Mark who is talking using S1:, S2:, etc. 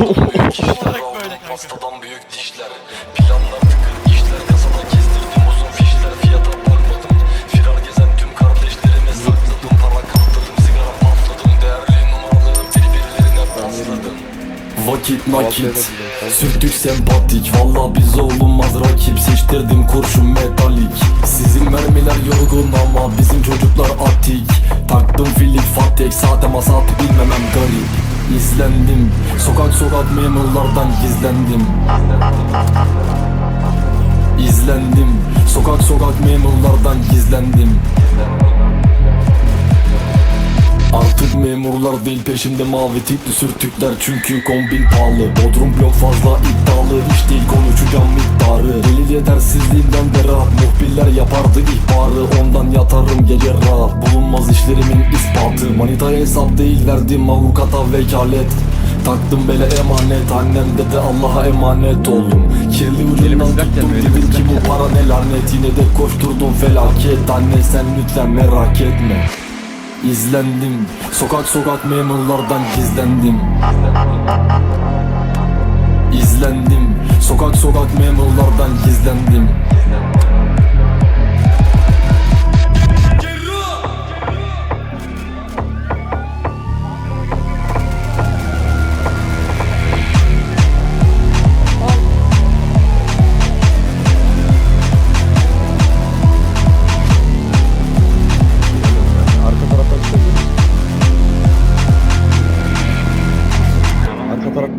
S1: Olarak büyük dişler. Planlar tıkır işler. Kasada kestirdim uzun fişler. Fiyata bakmadım. Firar gezen tüm kardeşlerime sakladım. Para kaptırdım. Sigara patladım. Değerli numaraları birbirlerine pasladım. Vakit nakit
S2: Sürtük
S1: sempatik Valla biz olunmaz rakip Seçtirdim kurşun metalik Sizin mermiler yorgun ama Bizim çocuklar atik Taktım filik fatek Sade masatı bilmemem garip İzlendim. Sokak sokak memurlardan gizlendim. İzlendim. Sokak sokak memurlardan gizlendim. Artık memurlar değil peşimde mavi tipli sürtükler. Çünkü kombin pahalı Bodrum blok fazla iddialı. Hiç değil konuşacağım miktarı. Delil yetersizliğinden de rahat. Muhbirler yapardı ihbarı. Ondan yatarım gece rahat. Bulunmaz işlerimin ispatı. Manitaya hesap değil verdim avukata vekalet Taktım bele emanet. Annem dedi Allah'a emanet oldum. Kirli ucundan tuttum. dedim ki bu para ne lanet? Yine de koşturdum felaket. Anne sen lütfen merak etme. İzlendim. Sokak sokak memurlardan gizlendim izlendim. Sokak sokak memurlardan gizlendim.
S2: Arka taraf